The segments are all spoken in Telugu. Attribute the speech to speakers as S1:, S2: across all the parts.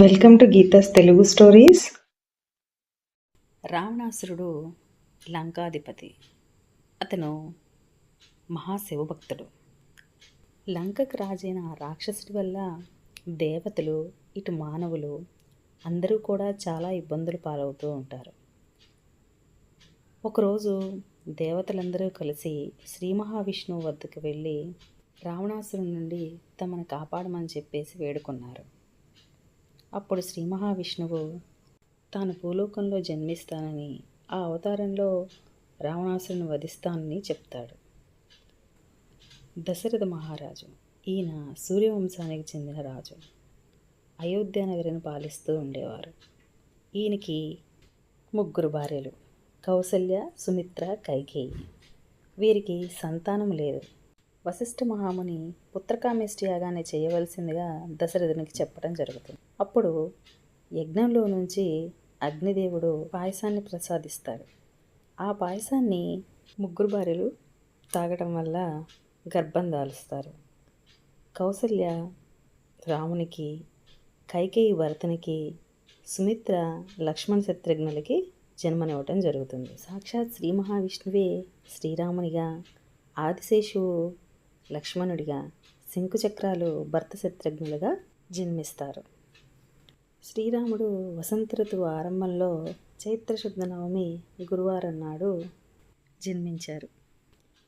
S1: Welcome to Geetha's Telugu stories.
S2: రావణాసురుడు లంకాధిపతి. అతను మహాశివభక్తుడు. లంకకు రాజైన రాక్షసుడి వల్ల దేవతలు ఇటు మానవులు అందరూ కూడా చాలా ఇబ్బందులు పాలవుతూ ఉంటారు. ఒకరోజు దేవతలందరూ కలిసి శ్రీ మహావిష్ణువు వద్దకు వెళ్ళి రావణాసురుడి నుండి తమను కాపాడమని చెప్పేసి వేడుకున్నారు. అప్పుడు శ్రీ మహావిష్ణువు తాను భూలోకంలో జన్మిస్తానని ఆ అవతారంలో రావణాసురుని వధిస్తానని చెప్తాడు. దశరథ మహారాజు ఈయన సూర్యవంశానికి చెందిన రాజు. అయోధ్య నగరిని పాలిస్తూ ఉండేవారు. ఈయనకి ముగ్గురు భార్యలు కౌసల్య సుమిత్ర కైకేయి. వీరికి సంతానం లేదు. వశిష్ఠ మహాముని పుత్రకామేష్టి యాగాన్ని చేయవలసిందిగా దశరథునికి చెప్పడం జరుగుతుంది. అప్పుడు యజ్ఞంలో నుంచి అగ్నిదేవుడు పాయసాన్ని ప్రసాదిస్తాడు. ఆ పాయసాన్ని ముగ్గురు భార్యలు తాగటం వల్ల గర్భం దాలుస్తారు. కౌసల్య రామునికి కైకేయి భరతునికి సుమిత్ర లక్ష్మణ శత్రుఘ్నులకి జన్మనివ్వటం జరుగుతుంది. సాక్షాత్ శ్రీ మహావిష్ణువే శ్రీరామునిగా ఆదిశేషువు లక్ష్మణుడిగా శంకుచక్రాలు భర్త శత్రుఘ్నులుగా జన్మిస్తారు. శ్రీరాముడు వసంత ఋతువు ఆరంభంలో చైత్రశుద్ధ నవమి గురువారం నాడు జన్మించారు.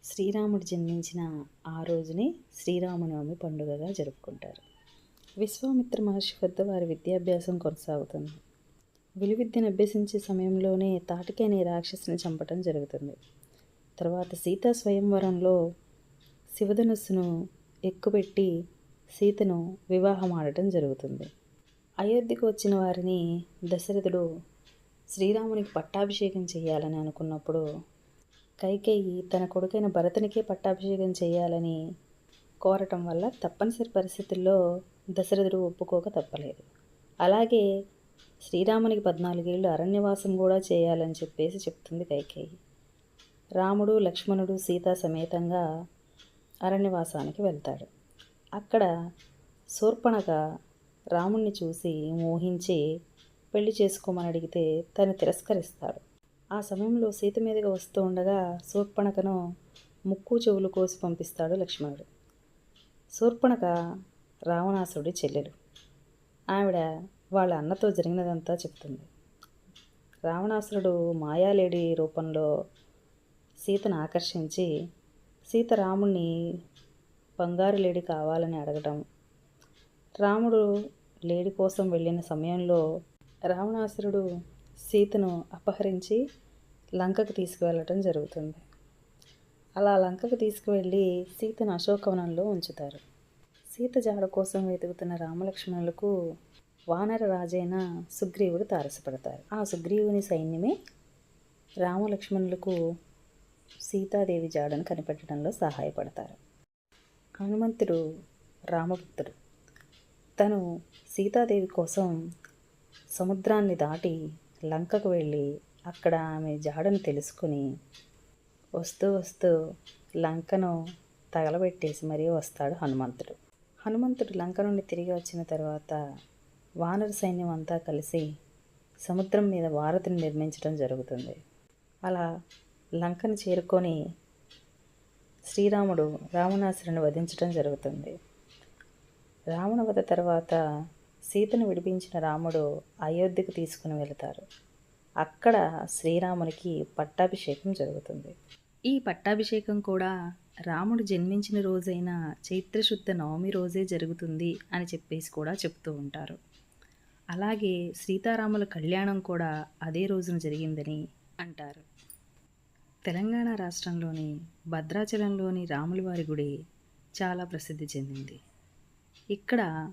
S2: శ్రీరాముడు జన్మించిన ఆ రోజునే శ్రీరామనవమి పండుగగా జరుపుకుంటారు. విశ్వామిత్ర మహర్షి వద్ద వారి విద్యాభ్యాసం కొనసాగుతుంది. విలువిద్యను అభ్యసించే సమయంలోనే తాటికి రాక్షసుని చంపటం జరుగుతుంది. తర్వాత సీతా స్వయంవరంలో శివధనుస్సును ఎక్కుపెట్టి సీతను వివాహం ఆడటం జరుగుతుంది. అయోధ్యకు వచ్చిన వారిని దశరథుడు శ్రీరామునికి పట్టాభిషేకం చేయాలని అనుకున్నప్పుడు కైకేయి తన కొడుకైన భరతునికే పట్టాభిషేకం చేయాలని కోరటం వల్ల తప్పనిసరి పరిస్థితుల్లో దశరథుడు ఒప్పుకోక తప్పలేదు. అలాగే శ్రీరామునికి పద్నాలుగేళ్ళు అరణ్యవాసం కూడా చేయాలని చెప్పేసి చెప్తుంది కైకేయి. రాముడు లక్ష్మణుడు సీత సమేతంగా అరణ్యవాసానికి వెళ్తాడు. అక్కడ శూర్పణక రాముణ్ణి చూసి మోహించి పెళ్ళి చేసుకోమని అడిగితే తను తిరస్కరిస్తాడు. ఆ సమయంలో సీత మీదుగా వస్తూ ఉండగా శూర్పణకను ముక్కు చెవులు కోసి పంపిస్తాడు లక్ష్మణుడు. శూర్పణక రావణాసుడి చెల్లెలు. ఆవిడ వాళ్ళ అన్నతో జరిగినదంతా చెప్తుంది. రావణాసురుడు మాయాలేడి రూపంలో సీతను ఆకర్షించి సీత రాముణ్ణి బంగారు లేడి కావాలని అడగటం. రాముడు లేడి కోసం వెళ్ళిన సమయంలో రావణాసురుడు సీతను అపహరించి లంకకు తీసుకువెళ్ళటం జరుగుతుంది. అలా లంకకు తీసుకువెళ్ళి సీతను అశోకవనంలో ఉంచుతారు. సీత జాడ కోసం వెతుకుతున్న రామలక్ష్మణులకు వానర రాజైన సుగ్రీవుడు తారసపడతారు. ఆ సుగ్రీవుని సైన్యమే రామలక్ష్మణులకు సీతాదేవి జాడను కనిపెట్టడంలో సహాయపడతారు. హనుమంతుడు రామభక్తుడు తను సీతాదేవి కోసం సముద్రాన్ని దాటి లంకకు వెళ్ళి అక్కడ ఆమె జాడను తెలుసుకుని వస్తూ వస్తూ లంకను తగలబెట్టేసి మరీ వస్తాడు హనుమంతుడు. హనుమంతుడు లంక నుండి తిరిగి వచ్చిన తర్వాత వానర సైన్యం అంతా కలిసి సముద్రం మీద వారధిని నిర్మించడం జరుగుతుంది. అలా లంకను చేరుకొని శ్రీరాముడు రావణాసురుని వధించడం జరుగుతుంది. రావణ వధ తర్వాత సీతను విడిపించిన రాముడు అయోధ్యకు తీసుకుని వెళతారు. అక్కడ శ్రీరామునికి పట్టాభిషేకం జరుగుతుంది. ఈ పట్టాభిషేకం కూడా రాముడు జన్మించిన రోజైన చైత్రశుద్ధ నవమి రోజే జరుగుతుంది అని చెప్పేసి కూడా చెప్తూ ఉంటారు. అలాగే సీతారాముల కళ్యాణం కూడా అదే రోజున జరిగిందని అంటారు. తెలంగాణ రాష్ట్రంలోని భద్రాచలంలోని రాములవారి గుడి చాలా ప్రసిద్ధి చెందింది. ఇక్కడ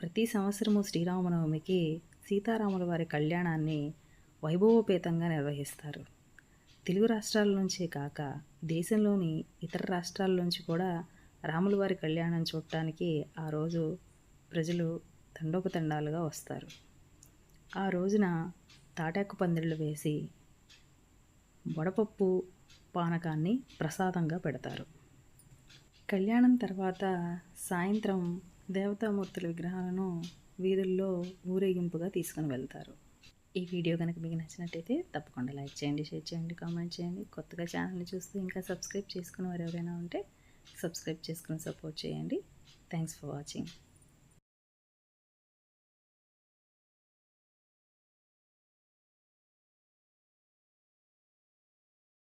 S2: ప్రతి సంవత్సరము శ్రీరామనవమికి సీతారాముల వారి కళ్యాణాన్ని వైభవోపేతంగా నిర్వహిస్తారు. తెలుగు రాష్ట్రాల నుంచే కాక దేశంలోని ఇతర రాష్ట్రాల నుంచి కూడా రాముల వారి కళ్యాణం చూడటానికి ఆ రోజు ప్రజలు తండోపతండాలుగా వస్తారు. ఆ రోజున తాటాకు పందిళ్ళు వేసి వడపప్పు పానకాన్ని ప్రసాదంగా పెడతారు. కళ్యాణం తర్వాత సాయంత్రం దేవతామూర్తుల విగ్రహాలను వీధుల్లో ఊరేగింపుగా తీసుకుని వెళ్తారు. ఈ వీడియో కనుక మీకు నచ్చినట్టయితే తప్పకుండా లైక్ చేయండి షేర్ చేయండి కామెంట్ చేయండి. కొత్తగా ఛానల్ని చూస్తూ ఇంకా సబ్స్క్రైబ్ చేసుకుని వారు ఎవరైనా ఉంటే సబ్స్క్రైబ్ చేసుకుని సపోర్ట్ చేయండి. Thanks for watching.